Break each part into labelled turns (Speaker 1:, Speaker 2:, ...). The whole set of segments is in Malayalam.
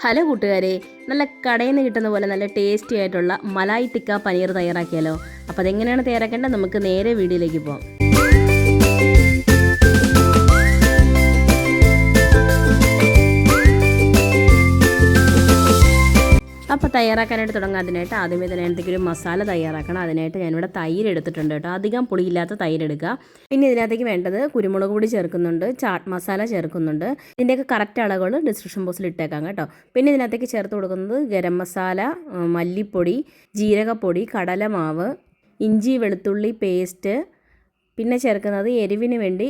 Speaker 1: ഹലോ കൂട്ടുകാരെ നല്ല കടയിൽ നിന്ന് കിട്ടുന്ന പോലെ നല്ല ടേസ്റ്റി ആയിട്ടുള്ള മലായി ടിക്ക പനീർ തയ്യാറാക്കിയാലോ? അപ്പോൾ അതെങ്ങനെയാണ് തയ്യാറാക്കേണ്ടത്? നമുക്ക് നേരെ വീഡിയോയിലേക്ക് പോകാം തയ്യാറാക്കാനായിട്ട് തുടങ്ങാതിനായിട്ട് ആദ്യമേ തന്നെ എന്തെങ്കിലും മസാല തയ്യാറാക്കണം. അതിനായിട്ട് ഞാനിവിടെ തൈര് എടുത്തിട്ടുണ്ട് കേട്ടോ. അധികം പുളിയില്ലാത്ത തൈര് എടുക്കുക. പിന്നെ ഇതിനകത്തേക്ക് വേണ്ടത് കുരുമുളക് പൊടി ചേർക്കുന്നുണ്ട്. ചാട്ട് മസാല ചേർക്കുന്നുണ്ട്. ഇതിന്റെയൊക്കെ കറക്റ്റ് അളവുകൾ ഡിസ്ക്രിപ്ഷൻ ബോക്സിൽ ഇട്ടേക്കാം കേട്ടോ. പിന്നെ ഇതിനകത്തേക്ക് ചേർത്ത് കൊടുക്കുന്നത് ഗരം മസാല മല്ലിപ്പൊടി ജീരകപ്പൊടി കടലമാവ് ഇഞ്ചി വെളുത്തുള്ളി പേസ്റ്റ് പിന്നെ ചേർക്കുന്നത് എരിവിന് വേണ്ടി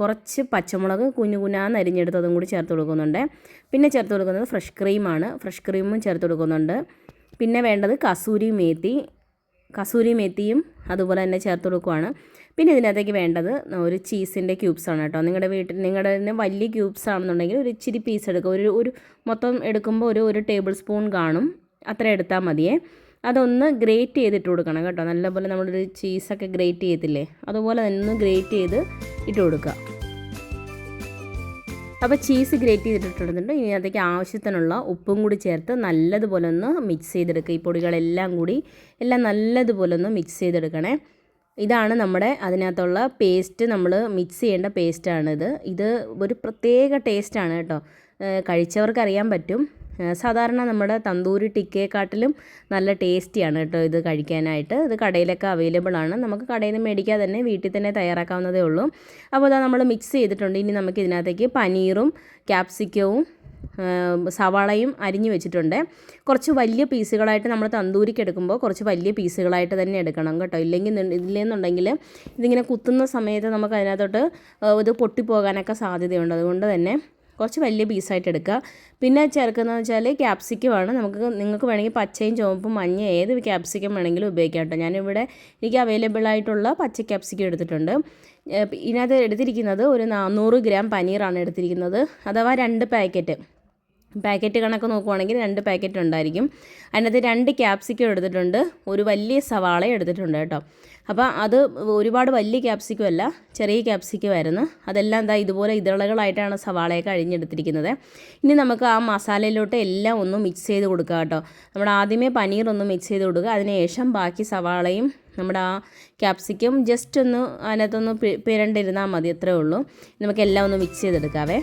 Speaker 1: കുറച്ച് പച്ചമുളക് കുഞ്ഞു കുഞ്ഞാന്ന് അരിഞ്ഞെടുത്തതും കൂടി ചേർത്ത് കൊടുക്കുന്നുണ്ട്. പിന്നെ ചേർത്ത് കൊടുക്കുന്നത് ഫ്രഷ് ക്രീമാണ്. ഫ്രഷ് ക്രീമും ചേർത്ത് കൊടുക്കുന്നുണ്ട്. പിന്നെ വേണ്ടത് കസൂരി മേത്തി കസൂരി മേത്തിയും അതുപോലെ തന്നെ ചേർത്ത് കൊടുക്കുവാണ്. പിന്നെ ഇതിനകത്തേക്ക് വേണ്ടത് ഒരു ചീസിന്റെ ക്യൂബ്സാണ് കേട്ടോ. നിങ്ങളുടെ വീട്ടിൽ നിങ്ങളുടെ തന്നെ വലിയ ക്യൂബ്സ് ആണെന്നുണ്ടെങ്കിൽ ഒരു ഇച്ചിരി പീസ് എടുക്കുക. ഒരു ഒരു മൊത്തം എടുക്കുമ്പോൾ ഒരു ഒരു ടേബിൾ സ്പൂൺ കാണും. അത്ര എടുത്താൽ മതിയേ. അതൊന്ന് ഗ്രേറ്റ് ചെയ്തിട്ട് കൊടുക്കണം കേട്ടോ. നല്ലപോലെ നമ്മളൊരു ചീസൊക്കെ ഗ്രേറ്റ് ചെയ്തില്ലേ അതുപോലെ തന്നെ ഒന്ന് ഗ്രേറ്റ് ചെയ്ത് ഇട്ട് കൊടുക്കുക. അപ്പോൾ ചീസ് ഗ്രേറ്റ് ചെയ്തിട്ടിട്ടുണ്ട് ഇനി അതിലേക്ക് ആവശ്യത്തിനുള്ള ഉപ്പും കൂടി ചേർത്ത് നല്ലതുപോലെ ഒന്ന് മിക്സ് ചെയ്തെടുക്കുക. ഈ പൊടികളെല്ലാം കൂടി എല്ലാം നല്ലതുപോലെ ഒന്ന് മിക്സ് ചെയ്തെടുക്കണേ. ഇതാണ് നമ്മുടെ അതിനകത്തുള്ള പേസ്റ്റ് നമ്മൾ മിക്സ് ചെയ്യേണ്ട പേസ്റ്റാണിത് ഇത് ഒരു പ്രത്യേക ടേസ്റ്റാണ് കേട്ടോ. കഴിച്ചവർക്ക് അറിയാൻ പറ്റും. സാധാരണ നമ്മുടെ തന്തൂരി ടിക്കയെക്കാട്ടിലും നല്ല ടേസ്റ്റിയാണ് കേട്ടോ ഇത് കഴിക്കാനായിട്ട്. ഇത് കടയിലൊക്കെ അവൈലബിൾ ആണ്. നമുക്ക് കടയിൽ നിന്ന് മേടിക്കാതെ തന്നെ വീട്ടിൽ തന്നെ തയ്യാറാക്കാവുന്നതേ ഉള്ളൂ. അപ്പോൾ അതാ നമ്മൾ മിക്സ് ചെയ്തിട്ടുണ്ട്. ഇനി നമുക്ക് ഇതിനകത്തേക്ക് പനീറും ക്യാപ്സിക്കവും സവാളയും അരിഞ്ഞു വെച്ചിട്ടുണ്ട്. കുറച്ച് വലിയ പീസുകളായിട്ട് നമ്മൾ തന്തൂരിക്ക് എടുക്കുമ്പോൾ കുറച്ച് വലിയ പീസുകളായിട്ട് തന്നെ എടുക്കണം കേട്ടോ. ഇല്ലെങ്കിൽ ഇല്ലെന്നുണ്ടെങ്കിൽ ഇതിങ്ങനെ കുത്തുന്ന സമയത്ത് നമുക്ക് അതിനകത്തോട്ട് ഇത് പൊട്ടിപ്പോകാനൊക്കെ സാധ്യതയുണ്ട്. അതുകൊണ്ട് തന്നെ കുറച്ച് വലിയ പീസായിട്ട് എടുക്കുക. പിന്നെ ചേർക്കുന്നതെന്ന് വെച്ചാൽ ക്യാപ്സിക്കമാണ് നമുക്ക് നിങ്ങൾക്ക് വേണമെങ്കിൽ പച്ചയും ചുവപ്പും മഞ്ഞ ഏത് ക്യാപ്സിക്കം വേണമെങ്കിലും ഉപയോഗിക്കാം കേട്ടോ. ഞാനിവിടെ എനിക്ക് അവൈലബിൾ ആയിട്ടുള്ള പച്ച ക്യാപ്സിക്കം എടുത്തിട്ടുണ്ട്. ഇതിനകത്ത് എടുത്തിരിക്കുന്നത് ഒരു നാനൂറ് ഗ്രാം പനീറാണ് എടുത്തിരിക്കുന്നത്. അഥവാ രണ്ട് പാക്കറ്റ് പാക്കറ്റ് കണക്ക് നോക്കുവാണെങ്കിൽ രണ്ട് പാക്കറ്റ് ഉണ്ടായിരിക്കും. അതിനകത്ത് രണ്ട് ക്യാപ്സിക്കം എടുത്തിട്ടുണ്ട്. ഒരു വലിയ സവാള എടുത്തിട്ടുണ്ട് കേട്ടോ. അപ്പോൾ അത് ഒരുപാട് വലിയ ക്യാപ്സിക്കം അല്ല ചെറിയ ക്യാപ്സിക്കം ആയിരുന്നു. അതെല്ലാം എന്താ ഇതുപോലെ ഇതളകളായിട്ടാണ് സവാളയൊക്കെ അഴിഞ്ഞെടുത്തിരിക്കുന്നത്. ഇനി നമുക്ക് ആ മസാലയിലോട്ട് എല്ലാം ഒന്ന് മിക്സ് ചെയ്ത് കൊടുക്കുക കേട്ടോ. നമ്മൾ ആദ്യമേ പനീർ ഒന്ന് മിക്സ് ചെയ്ത് കൊടുക്കുക. അതിനുശേഷം ബാക്കി സവാളയും നമ്മുടെ ആ ക്യാപ്സിക്കം ജസ്റ്റ് ഒന്ന് അതിനകത്തൊന്ന് പിരണ്ടിരുന്നാൽ മതി അത്രേ ഉള്ളൂ. നമുക്ക് എല്ലാം ഒന്ന് മിക്സ് ചെയ്തെടുക്കാവേ.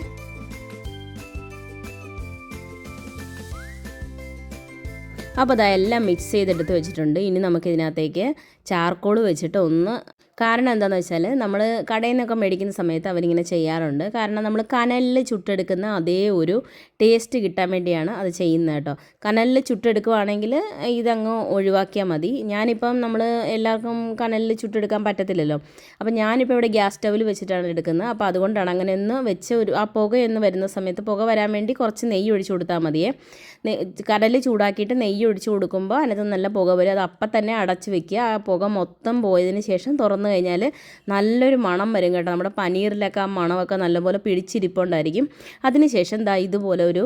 Speaker 1: അപ്പോൾ അതെല്ലാം മിക്സ് ചെയ്തെടുത്ത് വെച്ചിട്ടുണ്ട്. ഇനി നമുക്കിതിനകത്തേക്ക് ചാർക്കോൾ വെച്ചിട്ട് ഒന്ന് കാരണം എന്താണെന്ന് വെച്ചാൽ നമ്മൾ കടയിൽ നിന്നൊക്കെ മേടിക്കുന്ന സമയത്ത് അവരിങ്ങനെ ചെയ്യാറുണ്ട്. കാരണം നമ്മൾ കനലിൽ ചുട്ടെടുക്കുന്ന അതേ ഒരു ടേസ്റ്റ് കിട്ടാൻ വേണ്ടിയാണ് അത് ചെയ്യുന്നത് കേട്ടോ. കനലിൽ ചുട്ടെടുക്കുവാണെങ്കിൽ ഇതങ്ങ് ഒഴിവാക്കിയാൽ മതി. ഞാനിപ്പം നമ്മൾ എല്ലാവർക്കും കനലിൽ ചുട്ടെടുക്കാൻ പറ്റത്തില്ലല്ലോ. അപ്പം ഞാനിപ്പോൾ ഇവിടെ ഗ്യാസ് സ്റ്റവിൽ വെച്ചിട്ടാണ് എടുക്കുന്നത്. അപ്പോൾ അതുകൊണ്ടാണ് അങ്ങനെ ഒന്ന് വെച്ച് ഒരു ആ പുകയൊന്ന് വരുന്ന സമയത്ത് പുക വരാൻ വേണ്ടി കുറച്ച് നെയ്യ് ഒഴിച്ചു കൊടുത്താൽ മതിയേ. കടൽ ചൂടാക്കിയിട്ട് നെയ്യ് ഒഴിച്ചു കൊടുക്കുമ്പോൾ അതിനകത്ത് നല്ല പുക വരും. അത് അപ്പം തന്നെ അടച്ച് വെക്കുക. ആ പുക മൊത്തം പോയതിന് ശേഷം തുറന്നു കഴിഞ്ഞാൽ നല്ലൊരു മണം വരും കേട്ടോ. നമ്മുടെ പനീറിലൊക്കെ ആ മണമൊക്കെ നല്ലപോലെ പിടിച്ചിരിപ്പുണ്ടായിരിക്കും. അതിനുശേഷം ദാ ഇതുപോലെ ഒരു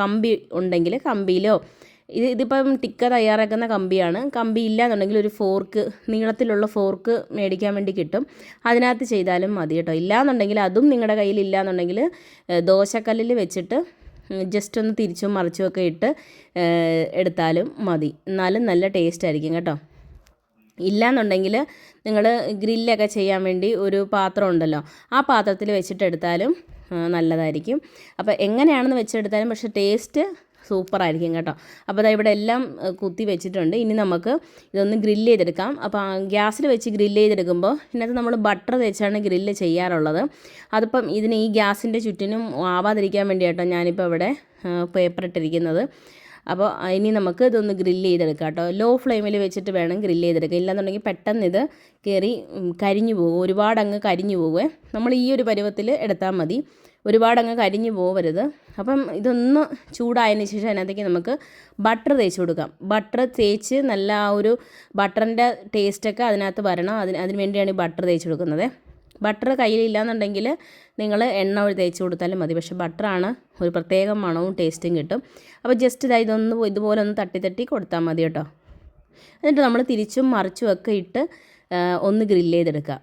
Speaker 1: കമ്പി ഉണ്ടെങ്കിൽ കമ്പിയിലോ ഇത് ഇതിപ്പം ടിക്ക തയ്യാറാക്കുന്ന കമ്പിയാണ്. കമ്പി ഇല്ല എന്നുണ്ടെങ്കിൽ ഒരു ഫോർക്ക് നീളത്തിലുള്ള ഫോർക്ക് മേടിക്കാൻ വേണ്ടി കിട്ടും. അതിനകത്ത് ചെയ്താലും മതി കേട്ടോ. ഇല്ലാന്നുണ്ടെങ്കിൽ അതും നിങ്ങളുടെ കയ്യിൽ ഇല്ല എന്നുണ്ടെങ്കിൽ ദോശക്കല്ലിൽ വെച്ചിട്ട് ജസ്റ്റ് ഒന്ന് തിരിച്ചും മറിച്ചും ഒക്കെ ഇട്ട് എടുത്താലും മതി. എന്നാലും നല്ല ടേസ്റ്റ് ആയിരിക്കും കേട്ടോ. ഇല്ലാന്നുണ്ടെങ്കിൽ നിങ്ങൾ ഗ്രില്ലൊക്കെ ചെയ്യാൻ വേണ്ടി ഒരു പാത്രം ഉണ്ടല്ലോ ആ പാത്രത്തിൽ വെച്ചിട്ടെടുത്താലും നല്ലതായിരിക്കും. അപ്പോൾ എങ്ങനെയാണെന്ന് വെച്ചെടുത്താലും പക്ഷേ ടേസ്റ്റ് സൂപ്പറായിരിക്കും കേട്ടോ. അപ്പോൾ അതാ ഇവിടെ എല്ലാം കുത്തി വെച്ചിട്ടുണ്ട്. ഇനി നമുക്ക് ഇതൊന്ന് ഗ്രില്ല് ചെയ്തെടുക്കാം. അപ്പോൾ ഗ്യാസിൽ വെച്ച് ഗ്രില്ല് ചെയ്തെടുക്കുമ്പോൾ ഇതിനകത്ത് നമ്മൾ ബട്ടർ തേച്ചാണ് ഗ്രില്ല് ചെയ്യാറുള്ളത്. അതിപ്പം ഇതിന് ഈ ഗ്യാസിന്റെ ചുറ്റിനും ആവാതിരിക്കാൻ വേണ്ടിയിട്ടോ ഞാനിപ്പോൾ ഇവിടെ പേപ്പർ ഇട്ടിരിക്കുന്നത് അപ്പോൾ ഇനി നമുക്ക് ഇതൊന്ന് ഗ്രില്ല് ചെയ്തെടുക്കാം കേട്ടോ. ലോ ഫ്ലെയിമിൽ വെച്ചിട്ട് വേണം ഗ്രില്ല് ചെയ്തെടുക്കുക ഇല്ലാന്നുണ്ടെങ്കിൽ പെട്ടെന്ന് ഇത് കയറി കരിഞ്ഞു പോകും. ഒരുപാട് അങ്ങ് കരിഞ്ഞു പോകുമേ നമ്മൾ ഈ ഒരു പരുവത്തിൽ എടുത്താൽ മതി. ഒരുപാട് അങ്ങ് കരിഞ്ഞു പോകരുത് അപ്പം ഇതൊന്ന് ചൂടായതിന് ശേഷം അതിനകത്തേക്ക് നമുക്ക് ബട്ടർ തേച്ച് കൊടുക്കാം. ബട്ടർ തേച്ച് നല്ല ആ ഒരു ബട്ടറിന്റെ ടേസ്റ്റൊക്കെ അതിനകത്ത് വരണം. അതിന് അതിന് വേണ്ടിയാണ് ഈ ബട്ടർ തേച്ച് കൊടുക്കുന്നത്. ബട്ടർ കയ്യിലില്ലാന്നുണ്ടെങ്കിൽ നിങ്ങൾ എണ്ണ തേച്ച് കൊടുത്താലും മതി. പക്ഷേ ബട്ടറാണ് ഒരു പ്രത്യേക മണവും ടേസ്റ്റും കിട്ടും. അപ്പോൾ ജസ്റ്റ് ഇതാ ഇതൊന്ന് ഇതുപോലെ ഒന്ന് തട്ടി തട്ടി കൊടുത്താൽ മതി കേട്ടോ. എന്നിട്ട് നമ്മൾ തിരിച്ചും മറിച്ചും ഒക്കെ ഇട്ട് ഒന്ന് ഗ്രില്ല് ചെയ്തെടുക്കുക.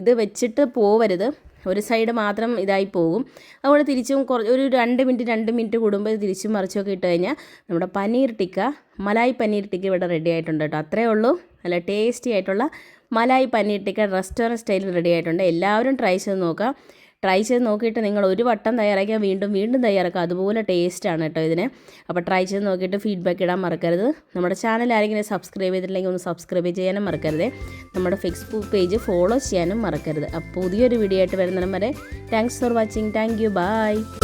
Speaker 1: ഇത് വെച്ചിട്ട് പോവരുത്. ഒരു സൈഡ് മാത്രം ഇതായി പോകും. അതുപോലെ തിരിച്ചും കുറച്ച് ഒരു രണ്ട് മിനിറ്റ് രണ്ട് മിനിറ്റ് കൂടുമ്പോൾ തിരിച്ചും മറിച്ചൊക്കെ ഇട്ട് കഴിഞ്ഞാൽ നമ്മുടെ പനീർ ടിക്ക മലായി പനീർ ടിക്ക ഇവിടെ റെഡി ആയിട്ടുണ്ട് കേട്ടോ. അത്രേ ഉള്ളൂ. നല്ല ടേസ്റ്റി ആയിട്ടുള്ള മലായി പനീർ ടിക്ക റെസ്റ്റോറന്റ് സ്റ്റൈലിൽ റെഡി ആയിട്ടുണ്ട്. എല്ലാവരും ട്രൈ ചെയ്ത് നോക്കാം. ട്രൈ ചെയ്ത് നോക്കിയിട്ട് നിങ്ങൾ ഒരു വട്ടം തയ്യാറാക്കിയാൽ വീണ്ടും വീണ്ടും തയ്യാറാക്കുക. അതുപോലെ ടേസ്റ്റ് ആണ് കേട്ടോ ഇതിന്. അപ്പോൾ ട്രൈ ചെയ്ത് നോക്കിയിട്ട് ഫീഡ്ബാക്ക് ഇടാൻ മറക്കരുത്. നമ്മുടെ ചാനൽ ആരെങ്കിലും സബ്സ്ക്രൈബ് ചെയ്തിട്ടില്ലെങ്കിൽ ഒന്ന് സബ്സ്ക്രൈബ് ചെയ്യാനും മറക്കരുത്. നമ്മുടെ ഫേസ്ബുക്ക് പേജ് ഫോളോ ചെയ്യാനും മറക്കരുത്. അപ്പോൾ പുതിയൊരു വീഡിയോ ആയിട്ട് വരുന്നിടം വരെ thanks for watching thank you bye